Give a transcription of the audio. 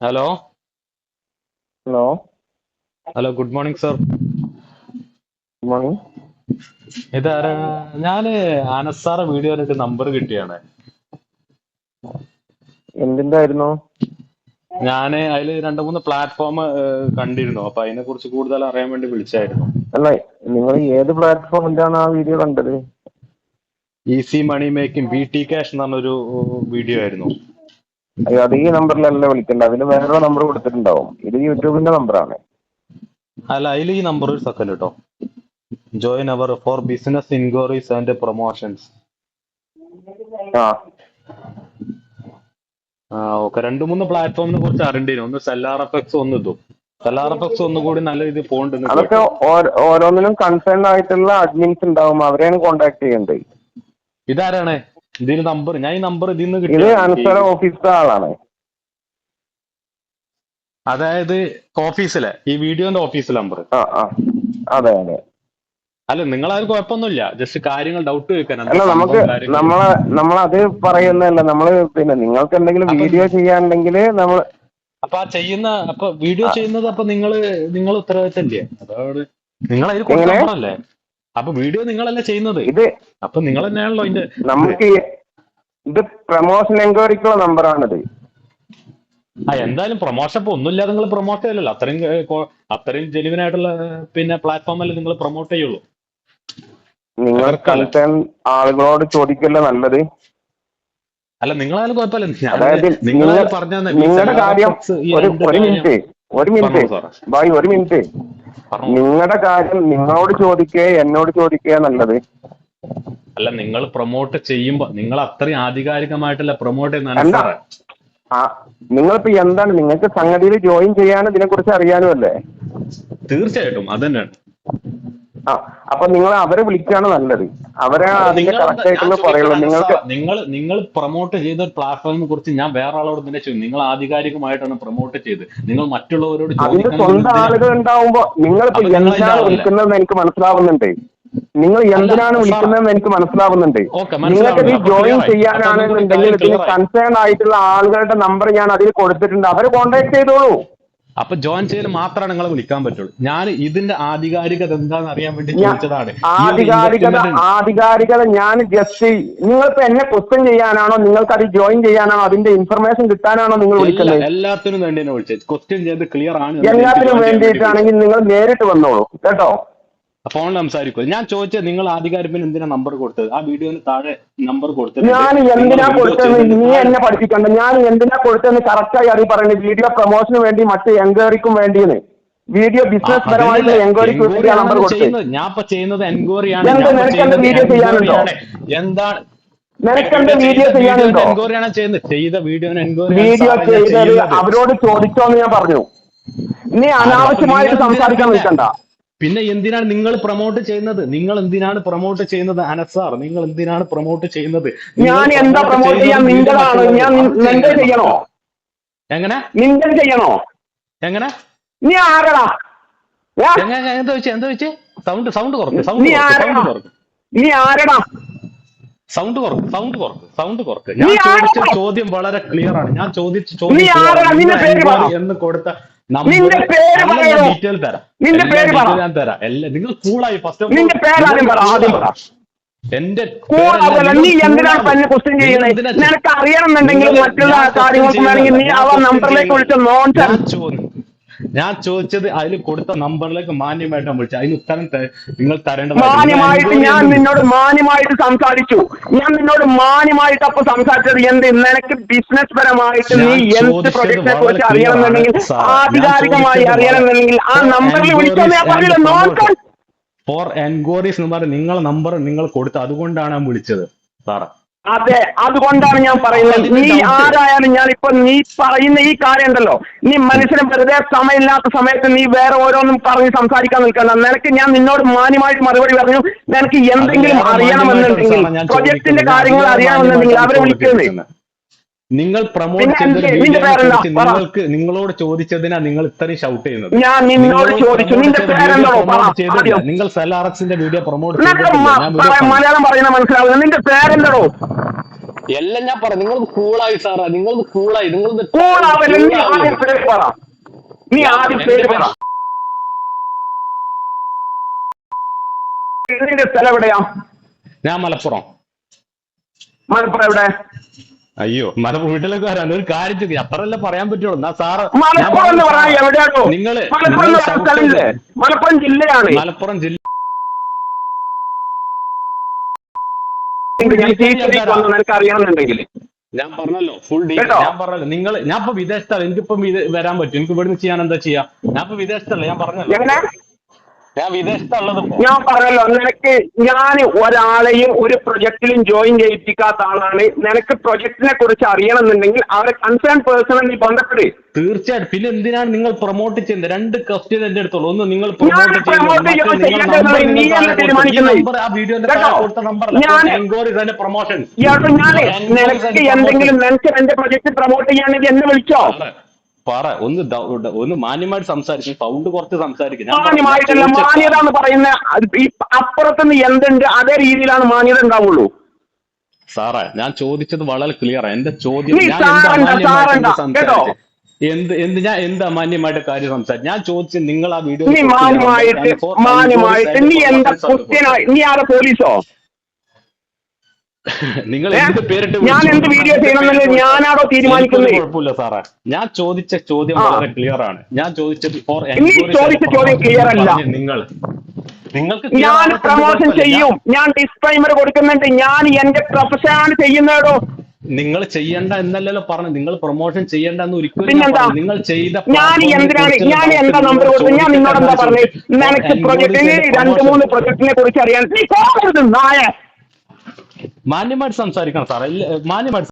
Hello? Hello? Hello good morning sir. Good morning. ഇതാരാ? ഞാൻ അനസാറ video കണ്ടിട്ട് നമ്പർ കിട്ടിയാണ്. എന്തിന്റെ ആയിരുന്നു ഞാൻ അതിൽ രണ്ട് മൂന്ന് പ്ലാറ്റ്ഫോം കണ്ടിരുന്നു. അപ്പൊ അതിനെ കുറിച്ച് കൂടുതൽ അറിയാൻ വേണ്ടി വിളിച്ചായിരുന്നു. അല്ല നിങ്ങൾ ഏത് പ്ലാറ്റ്ഫോമിലാണ് ആ വീഡിയോ കണ്ടത്? Easy money making B T cash എന്ന് പറഞ്ഞൊരു വീഡിയോ ആയിരുന്നു. അയ്യോ അത് ഈ നമ്പറിലല്ല വിളിക്കണ്ട. അതിന് വേറെ നമ്പർ കൊടുത്തിട്ടുണ്ടാവും. ഇത് യൂട്യൂബിന്റെ നമ്പറാണ്. അല്ല അതിൽ ഈ നമ്പർ ഒരു സെക്കൻഡ് കേട്ടോ join our for business enquiries and promotions ആ. ആ ഓക്കെ രണ്ട് മൂന്ന് പ്ലാറ്റ്ഫോമിനെ കുറിച്ച് അറിയേണ്ടിയിരുന്നു ഒന്ന് സെല്ലാർ എഫക്സ് ഒന്ന് ഇതും. സെല്ലാർ എഫക്സ് ഒന്നുകൂടി നല്ല രീതിയിൽ പോകുന്നുണ്ട് അതൊക്കെ ഓരോ- ഓരോന്നിനും കൺസേൺ ആയിട്ടുള്ള അഡ്മിൻസ് ഉണ്ടാവും. അവരെയാണ് കോണ്ടാക്ട് ചെയ്യേണ്ടത് ഇതാരാണ്? ഇതിൽ നമ്പർ ഞാൻ ഈ നമ്പർ ഇതിൽ നിന്ന് ഇത് അൻസർ ഓഫീസിലെ ആളാണ്. അതായത് ഓഫീസിലെ ഈ വീഡിയോന്റെ ഓഫീസ് നമ്പർ ആ ആ. അതെ അതെ. അല്ല നിങ്ങൾ നിങ്ങളാരും കുഴപ്പമൊന്നുമില്ല. ജസ്റ്റ് കാര്യങ്ങൾ ഡൗട്ട് വെക്കാൻ അല്ല നമുക്ക് നമ്മളെ നമ്മളത് പറയുന്നതല്ല. നമ്മൾ പിന്നെ നിങ്ങൾക്ക് എന്തെങ്കിലും വീഡിയോ ചെയ്യാനുണ്ടെങ്കിൽ നമ്മൾ അപ്പൊ ആ ചെയ്യുന്ന അപ്പൊ വീഡിയോ ചെയ്യുന്നത് അപ്പൊ നിങ്ങൾ നിങ്ങൾ ഉത്തരവാദിത്തല്ലേ അതോട് നിങ്ങൾ അതിൽ കൊടുത്ത എങ്ങനെ? അപ്പൊ വീഡിയോ നിങ്ങളല്ലേ ചെയ്യുന്നത്? ഇത് അപ്പൊ നിങ്ങൾ തന്നെയാണല്ലോ അതിന്റെ നമുക്ക് ഇത് പ്രൊമോഷൻ എൻക്വയറിക്കുള്ള നമ്പറാണിത് ആ എന്തായാലും പ്രൊമോഷൻ ഇപ്പൊ ഒന്നുമില്ലാതെ നിങ്ങൾ പ്രൊമോട്ട് ചെയ്യലല്ലോ. അത്രയും അത്രയും ജെനുവിൻ ആയിട്ടുള്ള പിന്നെ പ്ലാറ്റ്ഫോം അല്ലേ നിങ്ങൾ പ്രൊമോട്ട് ചെയ്യുള്ളൂ. നിങ്ങൾ. കൺസേൺ ആളുകളോട് ചോദിക്കല്ലേ നല്ലത്? അല്ല നിങ്ങളായാലും കുഴപ്പമില്ല. അതായത് നിങ്ങൾ- പറഞ്ഞ നിങ്ങളുടെ കാര്യം ഒരു മിനിറ്റ് ഒരു മിനിറ്റ് ബായ് ഒരു മിനിറ്റ് നിങ്ങളുടെ കാര്യം നിങ്ങളോട് ചോദിക്കേ എന്നോട് ചോദിക്കേ നല്ലത്. അല്ല നിങ്ങൾ പ്രൊമോട്ട് ചെയ്യുമ്പോ നിങ്ങൾ അത്രയും ആധികാരികമായിട്ടല്ല പ്രൊമോട്ട് ചെയ്യുന്ന നിങ്ങളിപ്പോ എന്താണ് നിങ്ങൾക്ക് സംഗതിയിൽ ജോയിൻ ചെയ്യാനും ഇതിനെ കുറിച്ച് അറിയാനും അല്ലേ തീർച്ചയായിട്ടും അത് തന്നെയാണ്. ആ അപ്പൊ നിങ്ങൾ അവരെ വിളിക്കുകയാണ് നല്ലത്. അവരെ അതിന്റെ കറക്റ്റ് ആയിട്ടുള്ള പറയുള്ളൂ. നിങ്ങൾക്ക് നിങ്ങൾ നിങ്ങൾ പ്രൊമോട്ട് ചെയ്ത പ്ലാറ്റ്ഫോമിനെ കുറിച്ച് ഞാൻ വേറെ ആളോട് തന്നെ ചോദിച്ചു. നിങ്ങൾ ആധികാരികമായിട്ടാണ് പ്രൊമോട്ട് ചെയ്ത് നിങ്ങൾ മറ്റുള്ളവരോട് അതിന്റെ സ്വന്തം? ആളുകൾ ഉണ്ടാവുമ്പോ നിങ്ങൾ എന്തിനാണ് വിളിക്കുന്നതെന്ന് എനിക്ക് മനസ്സിലാവുന്നുണ്ട്. നിങ്ങൾ എന്തിനാണ് വിളിക്കുന്നതെന്ന് എനിക്ക് മനസ്സിലാവുന്നുണ്ട്. നിങ്ങൾക്ക് ഇത് ജോയിൻ ചെയ്യാനാണെന്നുണ്ടെങ്കിൽ ഇതിന് കൺസേൺ ആയിട്ടുള്ള ആളുകളുടെ നമ്പർ ഞാൻ അതിൽ കൊടുത്തിട്ടുണ്ട്. അവരെ കോൺടാക്ട് ചെയ്തോളൂ. അപ്പൊ ജോയിൻ ചെയ്യൽ മാത്രമാണ് നിങ്ങളെ വിളിക്കാൻ പറ്റുള്ളൂ. ഞാൻ ഇതിന്റെ ആധികാരികത എന്താണെന്ന് അറിയാൻ വേണ്ടി ചോദിച്ചതാണ്. ആധികാരികത ആധികാരികത ഞാൻ ജസ്റ്റ് നിങ്ങളിപ്പോ എന്നെ ക്വസ്റ്റ്യൻ ചെയ്യാനാണോ നിങ്ങൾക്ക് അത് ജോയിൻ ചെയ്യാനാണോ അതിന്റെ ഇൻഫർമേഷൻ കിട്ടാനാണോ നിങ്ങൾ വിളിക്കുന്നത്? എല്ലാത്തിനും വേണ്ടി വിളിച്ചത്. ക്വസ്റ്റ്യൻ ചെയ്ത് ക്ലിയർ ആണ്. എല്ലാത്തിനും വേണ്ടിയിട്ടാണെങ്കിൽ നിങ്ങൾ നേരിട്ട് വന്നോളൂ. കേട്ടോ? ഫോണിൽ സംസാരിക്കും ഞാൻ ചോദിച്ചത് നിങ്ങൾ ആധികാരികത്തിന് എന്തിനാ നമ്പർ കൊടുത്തത്? ആ വീഡിയോന് താഴെ നമ്പർ കൊടുത്തത് ഞാൻ എന്തിനാ കൊടുത്തത്? നീ എന്നെ പഠിപ്പിക്കണ്ട. ഞാൻ എന്തിനാ കൊടുത്തതെന്ന് കറക്റ്റായി അറി പറയുന്നത് വീഡിയോ പ്രൊമോഷന് വേണ്ടി മറ്റ് എൻക്വയറിക്കും വേണ്ടിയെന്ന്. വീഡിയോ ബിസിനസ് പരമായിട്ടുള്ള എൻക്വയറിക്ക് വേണ്ടി നമ്പർ കൊടുത്തത്. ഞാൻ ഇപ്പൊ ചെയ്യുന്നത് എൻക്വയറി ഞാൻ ഇപ്പൊ നിനക്ക് enquiry ചെയ്യാനുണ്ടോ? എന്താണ്? നിനക്കെന്ത് വീഡിയോ ചെയ്യാനുണ്ടോ? എൻക്വയറി ആണ് ചെയ്യുന്നത്. ചെയ്ത എൻക്വയറി വീഡിയോ ചെയ്തത് അവരോട് ചോദിച്ചോന്ന് ഞാൻ പറഞ്ഞു. നീ അനാവശ്യമായിട്ട് സംസാരിക്കാൻ നിൽക്കണ്ട. പിന്നെ എന്തിനാണ് നിങ്ങൾ പ്രൊമോട്ട് ചെയ്യുന്നത്? നിങ്ങൾ എന്തിനാണ് പ്രൊമോട്ട് ചെയ്യുന്നത് അനസാർ നിങ്ങൾ എന്തിനാണ് പ്രൊമോട്ട് ചെയ്യുന്നത്? ഞാൻ എന്താ പ്രൊമോട്ട് ചെയ്യാൻ ചെയ്യുന്നത് ഞാൻ നി- ചെയ്യണോ? എങ്ങനെ? നിന്റെ ചെയ്യണോ? എങ്ങനെ? നീ ആരടാ? എന്താ വെച്ചേ? എന്താ വെച്ചേ? സൗണ്ട് സൗണ്ട് കുറച്ച് സൗണ്ട് സൗണ്ട് നീ ആരടാ? സൗണ്ട് കുറക്ക് സൗണ്ട് കുറക്ക് സൗണ്ട് കുറക്ക്. ഞാൻ ചോദിച്ച ചോദ്യം വളരെ ക്ലിയർ ആണ്. ഞാൻ ചോദിച്ച പറ. എന്ന് കൊടുത്ത നിന്റെ പേര് പറയണോ? ഡീറ്റെയിൽ തരാം. നിന്റെ പേര് പറ. ഞാൻ തരാം. എല്ലാം നിങ്ങൾ കൂളായി ഫസ്റ്റ് നിന്റെ പേര് ആദ്യം പറ ആദ്യം പറ. എന്റെ നീ എന്തിനാണ് തന്നെ ക്വസ്റ്റ്യൻ ചെയ്യുന്നത്? നിനക്ക് അറിയണമെന്നുണ്ടെങ്കിൽ മറ്റുള്ള കാര്യങ്ങൾക്കും വേണമെങ്കിൽ നീ അവ നമ്പറിലേക്ക് വിളിച്ച നോൺസൺ ഞാൻ ചോദിച്ചത് അതിൽ കൊടുത്ത നമ്പറിലേക്ക് മാന്യമായിട്ടാണ് വിളിച്ചത്. അതിന് ഉത്തരം നിങ്ങൾ തരേണ്ടത് മാന്യമായിട്ട് ഞാൻ നിന്നോട് മാന്യമായിട്ട് സംസാരിച്ചു. ഞാൻ നിന്നോട് മാന്യമായിട്ട് അപ്പൊ സംസാരിച്ചത് എന്ത്? നിനക്ക് ബിസിനസ് പരമായിട്ട് നീ എന്ത് പ്രൊജക്ടിനെ കുറിച്ച് അറിയണമെന്നുണ്ടെങ്കിൽ ആധികാരികമായി അറിയണമെന്നുണ്ടെങ്കിൽ ആ നമ്പറിൽ വിളിച്ചോന്ന് ഞാൻ പറഞ്ഞില്ല. ഫോർ എൻക്വയറീസ് എന്ന് പറഞ്ഞാൽ നിങ്ങളെ നമ്പർ നിങ്ങൾ കൊടുത്തു അതുകൊണ്ടാണ് ഞാൻ വിളിച്ചത് സാറേ. അതെ അതുകൊണ്ടാണ് ഞാൻ പറയുന്നത്. നീ ആരായാലും ഞാൻ ഇപ്പൊ നീ പറയുന്ന ഈ കാര്യം ഉണ്ടല്ലോ നീ മനുഷ്യന് വെറുതെ സമയമില്ലാത്ത സമയത്ത് നീ വേറെ ഓരോന്നും പറഞ്ഞ് സംസാരിക്കാൻ നിൽക്കണ്ട. നിനക്ക് ഞാൻ നിന്നോട് മാന്യമായിട്ട് മറുപടി പറഞ്ഞു. നിനക്ക് എന്തെങ്കിലും അറിയണമെന്നുണ്ടെങ്കിൽ പ്രൊജക്ടിന്റെ കാര്യങ്ങൾ അറിയണമെന്നുണ്ടെങ്കിൽ അവരെ വിളിക്കുന്നേ വിളിക്കുന്നത്. നിങ്ങൾ പ്രമോട്ട് പിന്നെ ചെയ്ത എന്ത്? നിന്റെ പേരെന്താ? പറ. നിങ്ങൾക്ക് നിങ്ങളോട് ചോദിച്ചതിനാ നിങ്ങൾ ഇത്രയും ഷൗട്ട് ചെയ്യുന്നത്. ഞാൻ നിന്നോട് നിങ്ങൾ ചോദിച്ചു. നിന്റെ പേരെന്താണോ? പറ. നിങ്ങൾ സെൽ ആർഎക്സിന്റെ വീഡിയോ പ്രൊമോട്ട് പറ- മലയാളം പറയുന്ന മനസ്സിലാവില്ല. നിന്റെ പേരെന്താണോ? എല്ലാം ഞാൻ പറയാം. നിങ്ങൾ കൂളായി സാറാ. നിങ്ങൾ കൂളായി നിങ്ങൾ നീ ആദ്യം പേര് പറ. നീ ആദ്യം പേര് പറ. ഇതിന്റെ സ്ഥലം എവിടെയാ? ഞാൻ മലപ്പുറം. മലപ്പുറം എവിടെ? അയ്യോ. മലപ്പുറം വീട്ടിലൊക്കെ വരാൻ ഒരു കാര്യം ചോദിക്കും. അത്രല്ലേ പറയാൻ പറ്റുള്ളൂ. എന്നാ സാറ് നിങ്ങൾ മലപ്പുറം ജില്ലയാണ്. മലപ്പുറം ജില്ല ഞാൻ അറിയണമെന്നുണ്ടെങ്കിൽ പറഞ്ഞല്ലോ. ഫുൾ ഡീറ്റെയിൽ ഞാൻ പറഞ്ഞല്ലോ. നിങ്ങൾ ഞാൻ ഇപ്പൊ വിദേശത്താണ് എനിക്കിപ്പം വരാൻ പറ്റും. എനിക്ക് ഇവിടുന്ന് ചെയ്യാൻ എന്താ ചെയ്യാ? ഞാൻ ഇപ്പൊ വിദേശത്തല്ല. ഞാൻ പറഞ്ഞല്ലോ. ഞാൻ വിദേശത്തുള്ളത്. ഞാൻ പറഞ്ഞല്ലോ നിനക്ക് ഞാൻ ഒരാളെയും ഒരു പ്രൊജക്റ്റിലും ജോയിൻ ചെയ്യിപ്പിക്കാത്ത ആളാണ്. നിനക്ക് പ്രൊജക്റ്റിനെ കുറിച്ച് അറിയണമെന്നുണ്ടെങ്കിൽ അവരെ കൺസേൺ പേഴ്സണൽ നീ ബന്ധപ്പെട്. തീർച്ചയായിട്ടും. പിന്നെ എന്തിനാണ് നിങ്ങൾ പ്രൊമോട്ട് ചെയ്യുന്നത്? രണ്ട് ക്വസ്റ്റ്യൻ എന്റെ അടുത്തുള്ളൂ. ഒന്ന് നിങ്ങൾ പ്രൊമോട്ട് ചെയ്യുന്നത് പ്രൊമോഷൻ ഇയാൾക്ക് ഞാൻ നിനക്ക് എന്തെങ്കിലും നിനക്ക് എന്റെ പ്രൊജക്ട് പ്രൊമോട്ട് ചെയ്യാണെങ്കിൽ എന്നെ വിളിച്ചോ? പറ. ഒന്ന് ഒന്ന് മാന്യമായിട്ട് സംസാരിക്കും സൗണ്ട് കുറച്ച് സംസാരിക്കും. മാന്യമായിട്ടല്ല മാന്യത എന്ന് പറയുന്ന അപ്പുറത്തുനിന്ന് എന്തുണ്ട് അതേ രീതിയിലാണ് മാന്യത ഉണ്ടാവുള്ളൂ. സാറേ ഞാൻ ചോദിച്ചത് വളരെ ക്ലിയർ എന്റെ ചോദ്യം കേട്ടോ? എന്ത് എന്ത് ഞാൻ എന്ത് അമാന്യമായിട്ട് കാര്യം സംസാരിച്ചു? ഞാൻ ചോദിച്ചു നിങ്ങൾ ആ വീഡിയോ നീ മാന്യമായിട്ട് മാന്യമായിട്ട് നീ എന്താ നീ ആരാ പോലീസോ നിങ്ങൾ? എന്ത് പേരിട്ട് ഞാൻ എന്ത് വീഡിയോ ചെയ്യണമെന്ന് ഞാനാണോ തീരുമാനിക്കുന്നത്? കുഴപ്പമില്ല സാറേ. ഞാൻ ചോദിച്ച ചോദ്യം വളരെ ക്ലിയർ ആണ്. ഞാൻ ചോദിച്ചത് ഫോർ ചോദിച്ച ചോദ്യം ക്ലിയർ അല്ല. നിങ്ങൾ. നിങ്ങൾക്ക് ഞാൻ പ്രമോഷൻ ചെയ്യും. ഞാൻ ഡിസ്ക്ലൈമർ കൊടുക്കുന്നുണ്ട്. ഞാൻ എന്റെ പ്രൊഫഷനാണ് ചെയ്യുന്നതോ നിങ്ങൾ ചെയ്യണ്ട എന്നല്ലല്ലോ പറഞ്ഞു. നിങ്ങൾ പ്രൊമോഷൻ ചെയ്യണ്ട എന്ന് ഒരിക്കലും. നിങ്ങൾ ചെയ്ത ഞാൻ എന്തിനാണ്? ഞാൻ എന്താ നമ്പർ കൊടുത്തത്? ഞാൻ നിന്നോട് എന്താ പറഞ്ഞത്. നിനക്ക് പ്രൊജക്ടിന് രണ്ട് മൂന്ന് പ്രൊജക്ടിനെ കുറിച്ച് അറിയാൻ. നായ മാന്യമായിട്ട് സംസാരിക്കണം സാറേ. ഇല്ല, മാന്യമായിട്ട്